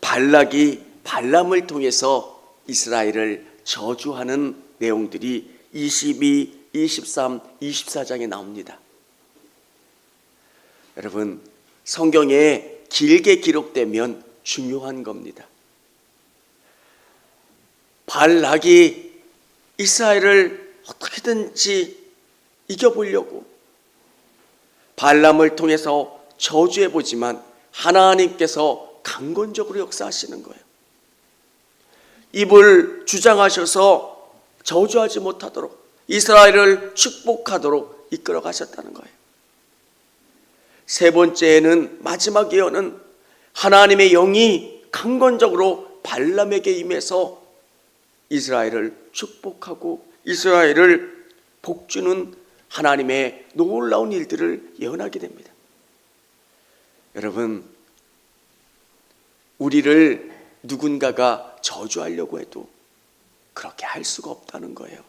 발락이 발람을 통해서 이스라엘을 저주하는 내용들이 22, 23, 24장에 나옵니다. 여러분, 성경에 길게 기록되면 중요한 겁니다. 발락이 이스라엘을 어떻게든지 이겨보려고 발람을 통해서 저주해 보지만 하나님께서 강건적으로 역사하시는 거예요. 입을 주장하셔서 저주하지 못하도록 이스라엘을 축복하도록 이끌어 가셨다는 거예요. 세 번째는 마지막 예언은 하나님의 영이 강건적으로 발람에게 임해서 이스라엘을 축복하고 이스라엘을 복주는 하나님의 놀라운 일들을 예언하게 됩니다. 여러분, 우리를 누군가가 저주하려고 해도 그렇게 할 수가 없다는 거예요.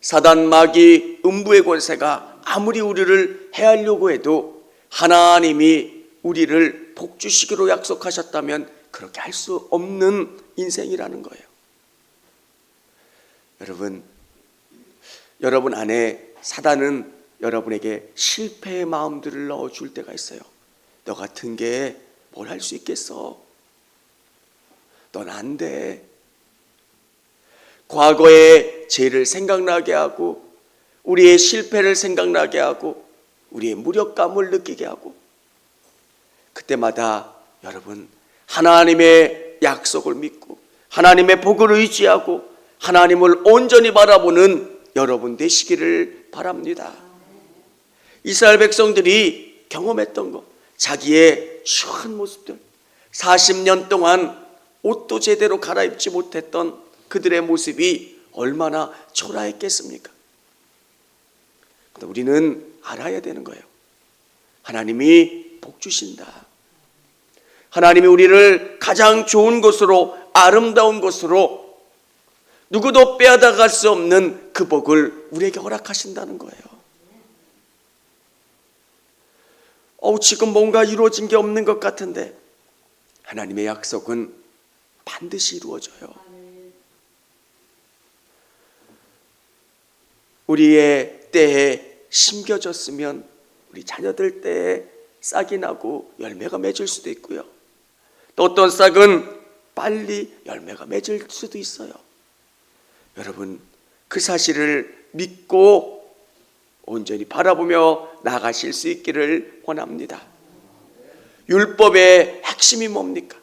사단 마귀 음부의 권세가 아무리 우리를 해하려고 해도 하나님이 우리를 복주시기로 약속하셨다면 그렇게 할 수 없는 인생이라는 거예요. 여러분, 여러분 안에 사단은 여러분에게 실패의 마음들을 넣어 줄 때가 있어요. 너 같은 게 뭘 할 수 있겠어? 넌 안 돼. 과거의 죄를 생각나게 하고 우리의 실패를 생각나게 하고 우리의 무력감을 느끼게 하고 그때마다 여러분 하나님의 약속을 믿고 하나님의 복을 의지하고 하나님을 온전히 바라보는 여러분 되시기를 바랍니다. 이스라엘 백성들이 경험했던 것, 자기의 추한 모습들, 40년 동안 옷도 제대로 갈아입지 못했던 그들의 모습이 얼마나 초라했겠습니까? 근데 우리는 알아야 되는 거예요. 하나님이 복 주신다. 하나님이 우리를 가장 좋은 곳으로 아름다운 곳으로 누구도 빼앗아갈 수 없는 그 복을 우리에게 허락하신다는 거예요. 어 지금 뭔가 이루어진 게 없는 것 같은데 하나님의 약속은 반드시 이루어져요. 우리의 때에 심겨졌으면 우리 자녀들 때에 싹이 나고 열매가 맺을 수도 있고요. 또 어떤 싹은 빨리 열매가 맺을 수도 있어요. 여러분 그 사실을 믿고 온전히 바라보며 나가실 수 있기를 원합니다. 율법의 핵심이 뭡니까?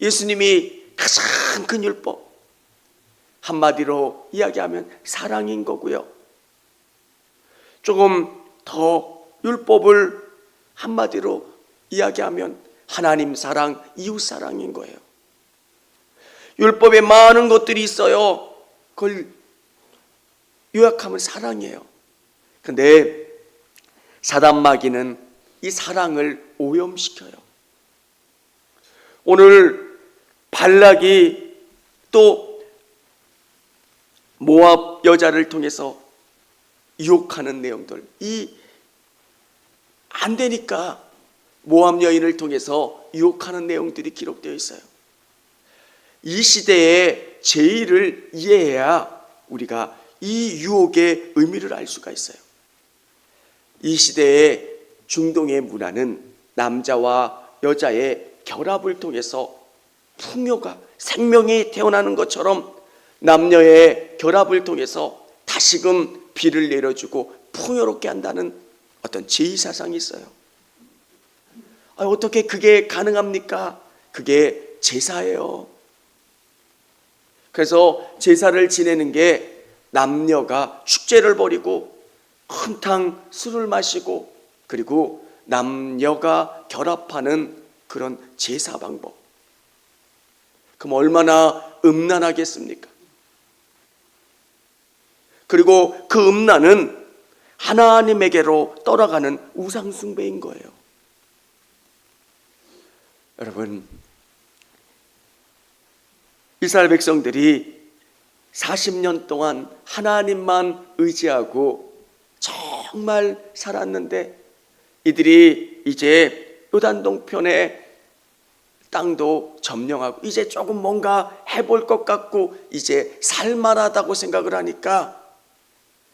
예수님이 가장 큰 율법 한마디로 이야기하면 사랑인 거고요. 조금 더 율법을 한마디로 이야기하면 하나님 사랑, 이웃 사랑인 거예요. 율법에 많은 것들이 있어요. 그걸 요약하면 사랑이에요. 근데 사단 마귀는 이 사랑을 오염시켜요. 오늘 발락이 또 모압 여자를 통해서 유혹하는 내용들 이 안 되니까 모압 여인을 통해서 유혹하는 내용들이 기록되어 있어요. 이 시대의 제의를 이해해야 우리가 이 유혹의 의미를 알 수가 있어요. 이 시대의 중동의 문화는 남자와 여자의 결합을 통해서 풍요가 생명이 태어나는 것처럼 남녀의 결합을 통해서 다시금 비를 내려주고 풍요롭게 한다는 어떤 제의 사상이 있어요. 아, 어떻게 그게 가능합니까? 그게 제사예요. 그래서 제사를 지내는 게 남녀가 축제를 벌이고 한탕 술을 마시고 그리고 남녀가 결합하는 그런 제사 방법. 그럼 얼마나 음란하겠습니까? 그리고 그 음란은 하나님에게로 떠나가는 우상숭배인 거예요. 여러분, 이스라엘 백성들이 40년 동안 하나님만 의지하고 정말 살았는데 이들이 이제 요단 동편에 땅도 점령하고 이제 조금 뭔가 해볼 것 같고 이제 살만하다고 생각을 하니까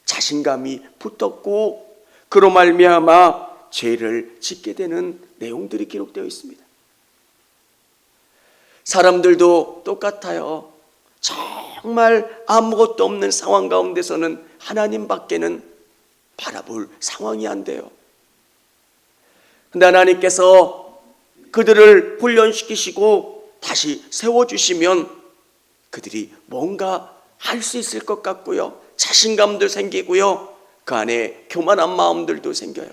자신감이 붙었고 그로 말미암아 죄를 짓게 되는 내용들이 기록되어 있습니다. 사람들도 똑같아요. 정말 아무것도 없는 상황 가운데서는 하나님밖에는 바라볼 상황이 안 돼요. 근데 하나님께서 그들을 훈련시키시고 다시 세워주시면 그들이 뭔가 할 수 있을 것 같고요. 자신감도 생기고요. 그 안에 교만한 마음들도 생겨요.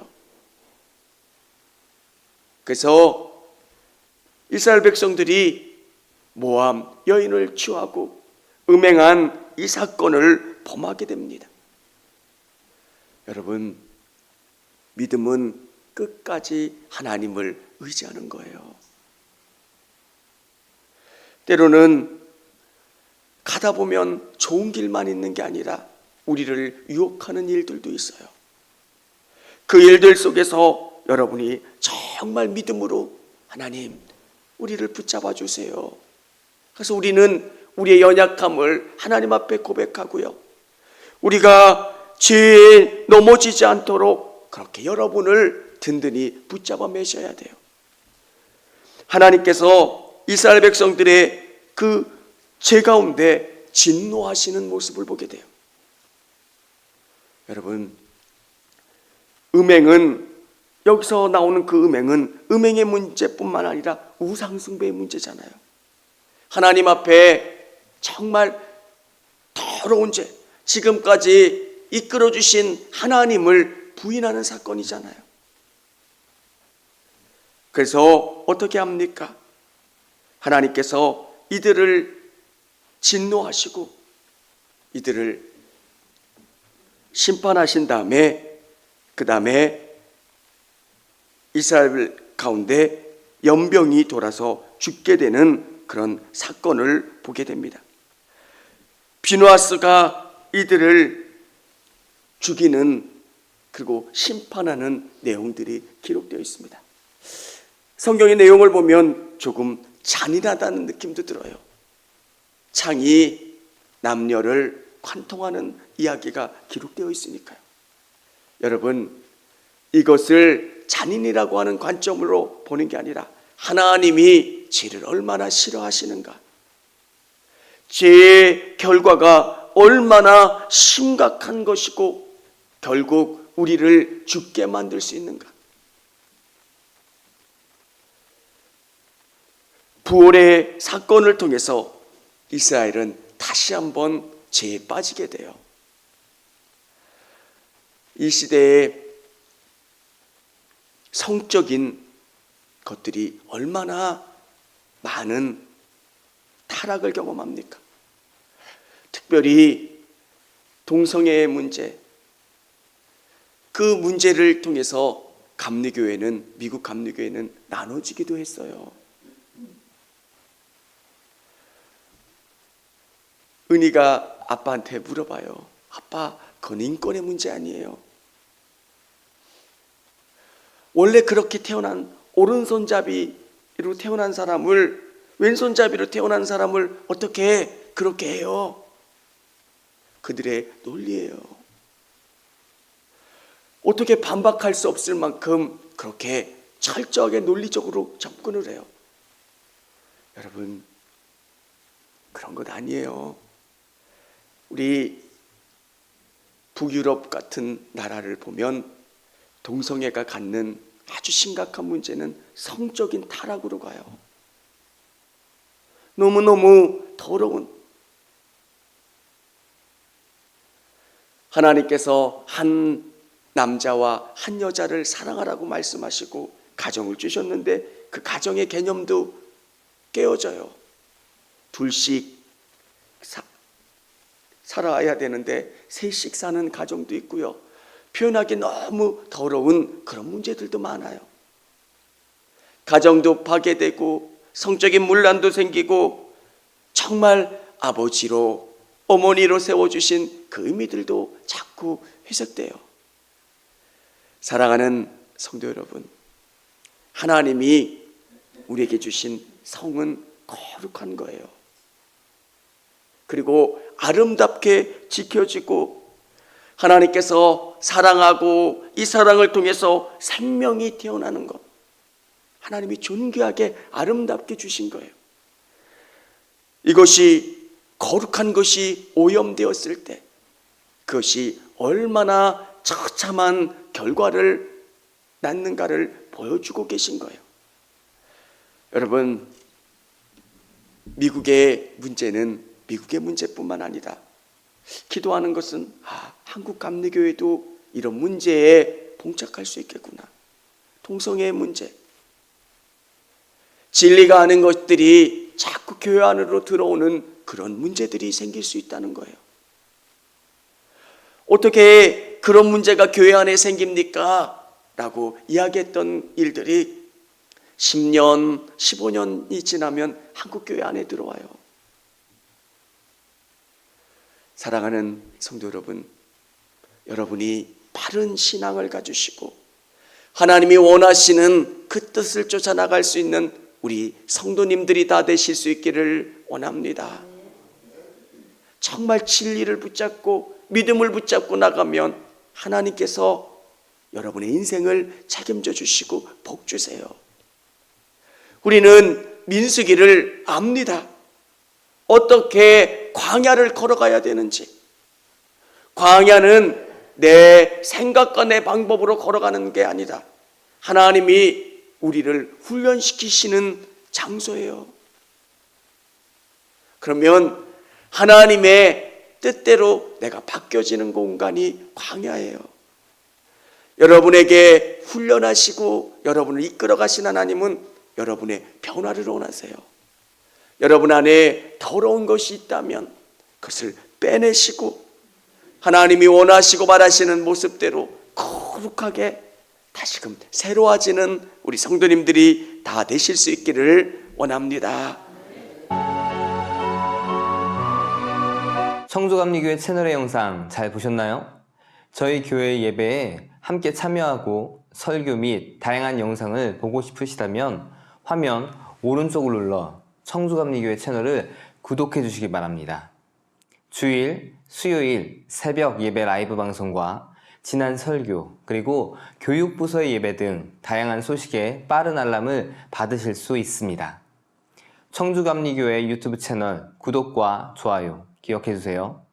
그래서 이스라엘 백성들이 모함 여인을 취하고 음행한 이 사건을 범하게 됩니다. 여러분, 믿음은 끝까지 하나님을 의지하는 거예요. 때로는 가다 보면 좋은 길만 있는 게 아니라 우리를 유혹하는 일들도 있어요. 그 일들 속에서 여러분이 정말 믿음으로 하나님, 우리를 붙잡아 주세요. 그래서 우리는 우리의 연약함을 하나님 앞에 고백하고요. 우리가 죄에 넘어지지 않도록 그렇게 여러분을 든든히 붙잡아 매셔야 돼요. 하나님께서 이스라엘 백성들의 그 죄 가운데 진노하시는 모습을 보게 돼요. 여러분, 음행은 여기서 나오는 그 음행은 음행의 문제뿐만 아니라 우상숭배의 문제잖아요. 하나님 앞에 정말 더러운 죄, 지금까지 이끌어 주신 하나님을 부인하는 사건이잖아요. 그래서 어떻게 합니까? 하나님께서 이들을 진노하시고 이들을 심판하신 다음에 그 다음에 이스라엘 가운데 연병이 돌아서 죽게 되는 그런 사건을 보게 됩니다. 비누아스가 이들을 죽이는 그리고 심판하는 내용들이 기록되어 있습니다. 성경의 내용을 보면 조금 잔인하다는 느낌도 들어요. 창이 남녀를 관통하는 이야기가 기록되어 있으니까요. 여러분, 이것을 잔인이라고 하는 관점으로 보는 게 아니라 하나님이 죄를 얼마나 싫어하시는가. 죄의 결과가 얼마나 심각한 것이고 결국 우리를 죽게 만들 수 있는가. 부활의 사건을 통해서 이스라엘은 다시 한번 죄에 빠지게 돼요. 이 시대에 성적인 것들이 얼마나 많은 타락을 경험합니까? 특별히 동성애의 문제, 그 문제를 통해서 감리교회는 미국 감리교회는 나눠지기도 했어요. 은희가 아빠한테 물어봐요. 아빠, 그건 인권의 문제 아니에요. 원래 그렇게 태어난 오른손잡이로 태어난 사람을 왼손잡이로 태어난 사람을 어떻게 그렇게 해요? 그들의 논리예요. 어떻게 반박할 수 없을 만큼 그렇게 철저하게 논리적으로 접근을 해요. 여러분, 그런 것 아니에요. 우리 북유럽 같은 나라를 보면 동성애가 갖는 아주 심각한 문제는 성적인 타락으로 가요. 너무너무 더러운 하나님께서 한 남자와 한 여자를 사랑하라고 말씀하시고 가정을 주셨는데 그 가정의 개념도 깨어져요. 둘씩 사, 살아야 되는데 셋씩 사는 가정도 있고요. 표현하기 너무 더러운 그런 문제들도 많아요. 가정도 파괴되고 성적인 문란도 생기고 정말 아버지로 어머니로 세워주신 그 의미들도 자꾸 회색돼요. 사랑하는 성도 여러분, 하나님이 우리에게 주신 성은 거룩한 거예요. 그리고 아름답게 지켜지고 하나님께서 사랑하고 이 사랑을 통해서 생명이 태어나는 것. 하나님이 존귀하게 아름답게 주신 거예요. 이것이 거룩한 것이 오염되었을 때 그것이 얼마나 처참한 결과를 낳는가를 보여주고 계신 거예요. 여러분, 미국의 문제는 미국의 문제뿐만 아니다. 기도하는 것은 아, 한국 감리교회도 이런 문제에 봉착할 수 있겠구나. 동성애의 문제. 진리가 아닌 것들이 자꾸 교회 안으로 들어오는 그런 문제들이 생길 수 있다는 거예요. 어떻게 그런 문제가 교회 안에 생깁니까? 라고 이야기했던 일들이 10년, 15년이 지나면 한국 교회 안에 들어와요. 사랑하는 성도 여러분, 여러분이 바른 신앙을 가지시고 하나님이 원하시는 그 뜻을 쫓아 나갈 수 있는 우리 성도님들이 다 되실 수 있기를 원합니다. 정말 진리를 붙잡고 믿음을 붙잡고 나가면 하나님께서 여러분의 인생을 책임져 주시고 복 주세요. 우리는 민수기를 압니다. 어떻게 광야를 걸어가야 되는지. 광야는 내 생각과 내 방법으로 걸어가는 게 아니다. 하나님이 우리를 훈련시키시는 장소예요. 그러면 하나님의 뜻대로 내가 바뀌어지는 공간이 광야예요. 여러분에게 훈련하시고 여러분을 이끌어 가신 하나님은 여러분의 변화를 원하세요. 여러분 안에 더러운 것이 있다면 그것을 빼내시고 하나님이 원하시고 바라시는 모습대로 거룩하게 다시금 새로워지는 우리 성도님들이 다 되실 수 있기를 원합니다. 청주감리교회 채널의 영상 잘 보셨나요? 저희 교회 예배에 함께 참여하고 설교 및 다양한 영상을 보고 싶으시다면 화면 오른쪽을 눌러 청주감리교회 채널을 구독해 주시기 바랍니다. 주일, 수요일 새벽 예배 라이브 방송과 지난 설교, 그리고 교육부서의 예배 등 다양한 소식에 빠른 알람을 받으실 수 있습니다. 청주감리교회 유튜브 채널 구독과 좋아요 기억해 주세요.